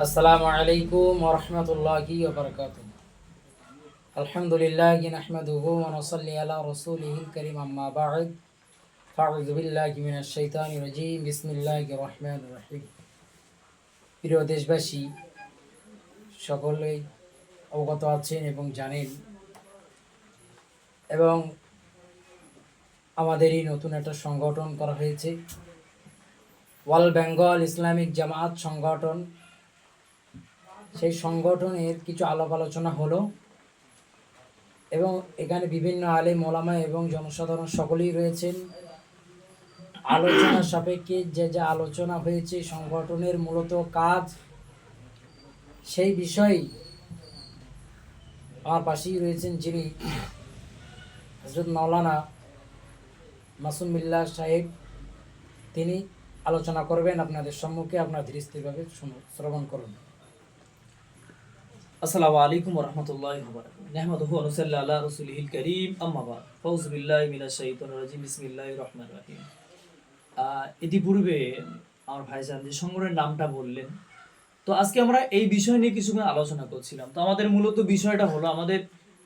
আসসালামু আলাইকুম ওরহমতুল্লাহি ওবরকাত আলহামদুলিল্লাহ নাহমাদুহু ওয়া নুসাল্লি আলা রাসূলিহিল কারীম আম্মা বা'দ। ফাউযু বিল্লাহি মিনাশ শাইতানির রাজীম। বিসমিল্লাহির রহমানির রহিম। প্রিয় দেশবাসী, সকলেই অবগত আছেন এবং জানেন এবং আমাদেরই নতুন একটা সংগঠন করা হয়েছে। ওয়াল বেঙ্গল ইসলামিক জামাত সংগঠন। সেই সংগঠনের কিছু আলাপ আলোচনা হলো এবং এখানে বিভিন্ন আলে মোলামা এবং জনসাধারণ সকলেই রয়েছেন। আলোচনা সাপেক্ষে যে যে আলোচনা হয়েছে, সংগঠনের মূলত কাজ সেই বিষয়েই। আমার পাশেই রয়েছেন যিনি হজরত মাওলানা মাসুম বিল্লাহ সাহেব। তিনি আলোচনা করবেন, আপনাদের সম্মুখে আপনার ধীরে স্থিরভাবে শুনুন শ্রবণ করুন। আসসালামু আলাইকুম রহমতুল্লাহ নেহমদহু অনুসাল্লাহ আল্লাহ রসুলহিল করিম আম্মাবাদ ফৌজ বিল্লাহ মিনা শহীদুর রাজিম বিসমিল্লাহ রহমান রাহিম। ইতিপূর্বে আমার ভাইজান যে সংগঠনের নামটা বললেন। তো আজকে আমরা এই বিষয় নিয়ে কিছুক্ষণ আলোচনা করছিলাম। তো আমাদের মূলত বিষয়টা হলো আমাদের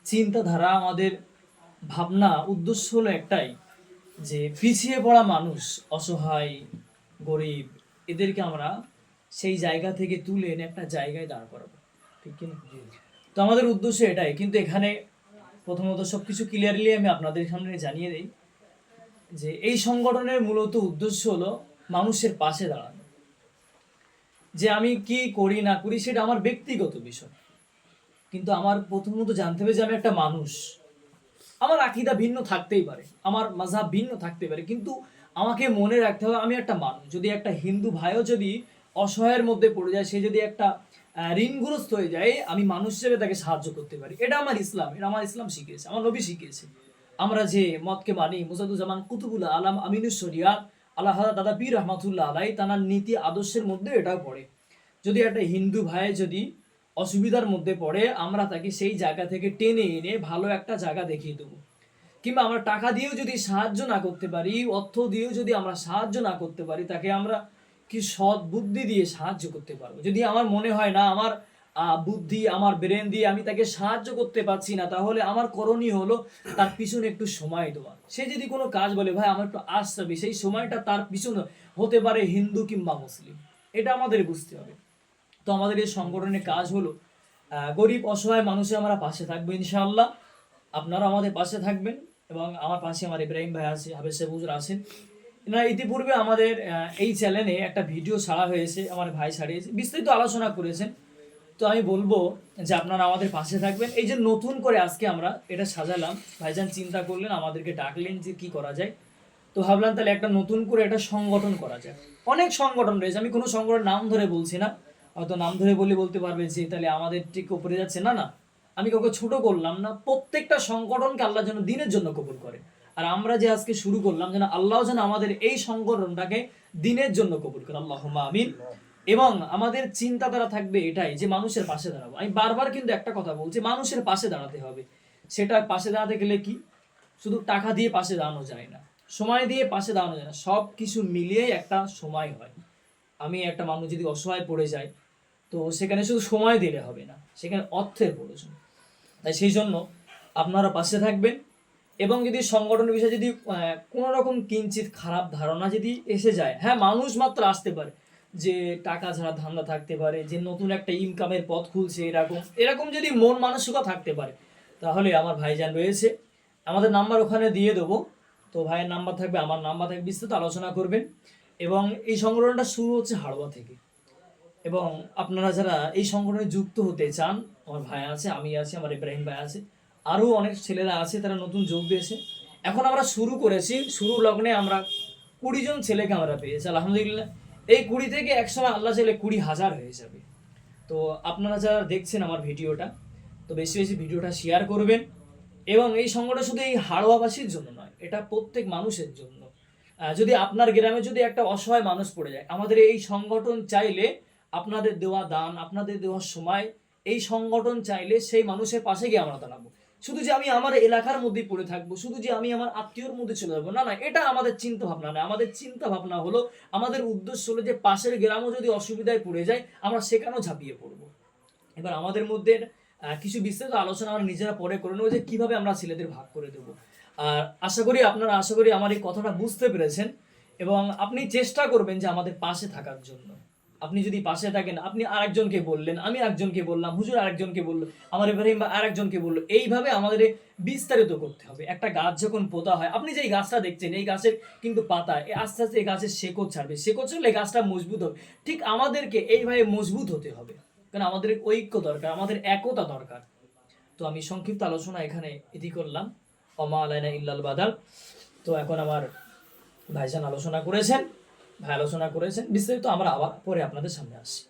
চিন্তাধারা, আমাদের ভাবনা, উদ্দেশ্য হলো একটাই যে পিছিয়ে পড়া মানুষ, অসহায়, গরিব, এদেরকে আমরা সেই জায়গা থেকে তুলে এনে একটা জায়গায় দাঁড় করাবো। তো আমাদের উদ্দেশ্য এটাই, কিন্তু এখানে প্রথমত সবকিছু ক্লিয়ারলি আমি আপনাদের সামনে জানিয়ে দিই যে এই সংগঠনের মূলত উদ্দেশ্য হলো মানুষের পাশে দাঁড়ানো। যে আমি কি করি, না করি, সেটা আমার ব্যক্তিগত বিষয়। কিন্তু আমার প্রথমত জানতে হবে যে আমি একটা মানুষ। আমার আকিদা ভিন্ন থাকতেই পারে, আমার মাঝাব ভিন্ন থাকতে পারে, কিন্তু আমাকে মনে রাখতে হবে আমি একটা মানুষ। যদি একটা হিন্দু ভাইও যদি অসহায়ের মধ্যে পড়ে যায়, সে যদি একটা ঋণগ্রস্ত হয়ে যায়, আমি মানুষ হিসেবে তাকে সাহায্য করতে পারি। এটা আমার ইসলাম, এটা আমার ইসলাম শিখিয়েছে, আমার নবী শিখিয়েছে। আমরা যে মতকে মানি মুজাদুজ্জামান কুতুবুল্লাহ আলাম আমিনুস শরিয়া, আল্লাহ দাদা পীর রহমাতুল্লাহ আলাই, তানার নীতি আদর্শের মধ্যে এটাও পড়ে। যদি একটা হিন্দু ভাই যদি অসুবিধার মধ্যে পড়ে, আমরা তাকে সেই জায়গা থেকে টেনে এনে ভালো একটা জায়গা দেখিয়ে দেবো। কিংবা আমরা টাকা দিয়েও যদি সাহায্য না করতে পারি, অর্থ দিয়েও যদি আমরা সাহায্য না করতে পারি, তাকে আমরা কি সৎ বুদ্ধি দিয়ে সাহায্য করতে পারব? যদি আমার মনে হয় না, আমার বুদ্ধি, আমার ব্রেন দিয়ে আমি তাকে সাহায্য করতে পারছি না, তাহলে আমার করণীয় হলো তার পিছনে একটু সময় দেওয়া। সে যদি কোনো কাজ বলে, ভাই, আমার একটু আসতে হবে সেই সময়টা তার পিছনে হতে পারে হিন্দু কিংবা মুসলিম। এটা আমাদের বুঝতে হবে। তো আমাদের এই সংগঠনের কাজ হলো গরিব, অসহায় মানুষে আমরা পাশে থাকব ইনশাআল্লাহ। আপনারা আমাদের পাশে থাকবেন এবং আমার পাশে আমার ইব্রাহিম ভাই আছে হাবেজ সাহেব আছেন। এনারা ইতিপূর্বে আমাদের এই চ্যানেলে একটা ভিডিও ছাড়া হয়েছে, আমার ভাই ছাড়িয়েছে, বিস্তারিত আলোচনা করেছেন। তো আমি বলব যে আপনারা আমাদের পাশে থাকবেন। এই যে নতুন করে আজকে আমরা এটা সাজালাম, ভাইজান চিন্তা করলেন, আমাদেরকে ডাকলেন যে কি করা যায়। তো ভাবলাম তাহলে একটা নতুন করে একটা সংগঠন করা যায় অনেক সংগঠন রয়েছে, আমি কোনো সংগঠনের নাম ধরে বলছি না। হয়তো নাম ধরে বলে বলতে পারবে যে, তাহলে আমাদের ঠিক উপরে যাচ্ছে। না না, আমি কাউকে ছোট করলাম না। প্রত্যেকটা সংগঠনকে আল্লাহ যেন দিনের জন্য কবুল করে। আর আমরা যে আজকে শুরু করলাম, যেন আল্লাহ যেন আমাদের এই সংগঠনটাকে দিনের জন্য কবুল করে। আল্লাহ আমিন। এবং আমাদের চিন্তাধারা থাকবে এটাই যে মানুষের পাশে দাঁড়াবো। আমি বারবার কিন্তু একটা কথা বলছি, মানুষের পাশে দাঁড়াতে হবে। সেটা পাশে দাঁড়াতে গেলে কি? শুধু টাকা দিয়ে পাশে দাঁড়ানো যায় না। সময় দিয়ে পাশে দাঁড়ানো যায় না। সব কিছু মিলিয়েই একটা সময় হয়। আমি একটা মানুষ যদি অসহায় পড়ে যায় তো সেখানে শুধু সময় দিলে হবে না। সেখানে অর্থের প্রয়োজন। তাই সেই জন্য আপনারা পাশে থাকবেন। এবং যদি সংগঠনের বিষয়ে যদি কোনো রকম কিঞ্চিত খারাপ ধারণা যদি এসে যায় হ্যাঁ মানুষ মাত্র আসতে পারে যে টাকা ছাড়া ধান্দা থাকতে পারে, যে নতুন একটা ইনকামের পথ খুলছে এরকম এরকম যদি মন মানসিকতা থাকতে পারে, তাহলে আমার ভাইজান রয়েছে। আমাদের নাম্বার ওখানে দিয়ে দেবো। তো ভাইয়ের নাম্বার থাকবে, আমার নাম্বার থাকবে, বিস্তারিত আলোচনা করবেন। এবং এই সংগঠনটা শুরু হচ্ছে হাড়োয়া থেকে। এবং আপনারা যারা এই সংগঠনে যুক্ত হতে চান, আমার ভাই আছে, আমি আছি, আমার ইব্রাহিম ভাই আছে আরও অনেক ছেলেরা আছে, তারা নতুন যোগ দিয়েছে। এখন আমরা শুরু করেছি, শুরু লগ্নে আমরা কুড়ি জন ছেলেকে আমরা পেয়েছি, আলহামদুলিল্লাহ। এই কুড়ি থেকে একসময় আল্লাহ চাইলে কুড়ি হাজার হয়ে যাবে। তো আপনারা যারা দেখছেন আমার ভিডিওটা, তো বেশি বেশি ভিডিওটা শেয়ার করবেন। এবং এই সংগঠন শুধু এই হাড়োয়াবাসীর জন্য নয়, এটা প্রত্যেক মানুষের জন্য। যদি আপনার গ্রামে যদি একটা অসহায় মানুষ পড়ে যায়, আমাদের এই সংগঠন চাইলে আপনাদের দেওয়া দান, আপনাদের দেওয়া সময় এই সংগঠন চাইলে সেই মানুষের পাশে গিয়ে আমরা দাঁড়াবো। শুধু যে আমি আমার এলাকার মধ্যেই পড়ে থাকব, শুধু যে আমি আমার আত্মীয়র মধ্যে চলে যাব, না না, এটা আমাদের চিন্তা ভাবনা না। আমাদের চিন্তা ভাবনা হলো, আমাদের উদ্দেশ্য হলো যে পাশের গ্রামও যদি অসুবিধায় পড়ে যায়, আমরা সেখানেও ঝাঁপিয়ে পড়ব। এবার আমাদের মধ্যে কিছু বিস্তারিত আলোচনা আমরা নিজেরা পরে করে নেব যে কীভাবে আমরা ছেলেদের ভাগ করে দেবো। আর আশা করি আপনারা, আশা করি আমার এই কথাটা বুঝতে পেরেছেন এবং আপনি চেষ্টা করবেন যে আমাদের পাশে থাকার জন্য। আপনি যদি পাশে থাকেন, আপনি আরেকজনকে বললেন, আমি একজনকে বললাম, হুজুর আরেকজনকে বলল, আমার ইব্রাহিম বা আরেকজনকে বলল, এইভাবে আমাদের বিস্তারিত করতে হবে। একটা গাছ যখন পোতা হয়, আপনি যে গাছটা দেখছেন, এই গাছের কিন্তু পাতা আস্তে আস্তে এই গাছের শেকড় ছাড়বে। শেকড় ছাড়লে গাছটা মজবুত হবে। ঠিক আমাদেরকে এইভাবে মজবুত হতে হবে। কারণ আমাদের ঐক্য দরকার, আমাদের একতা দরকার। তো আমি সংক্ষিপ্ত আলোচনা এখানে এটি করলাম। অমা আলাইনা ইল্লাল বাদাল। তো এখন আমার ভাইজান আলোচনা করেছেন। ভাই আলোচনা করেছেন বিস্তারিত আমরা আবার পরে আপনাদের সামনে আসছি।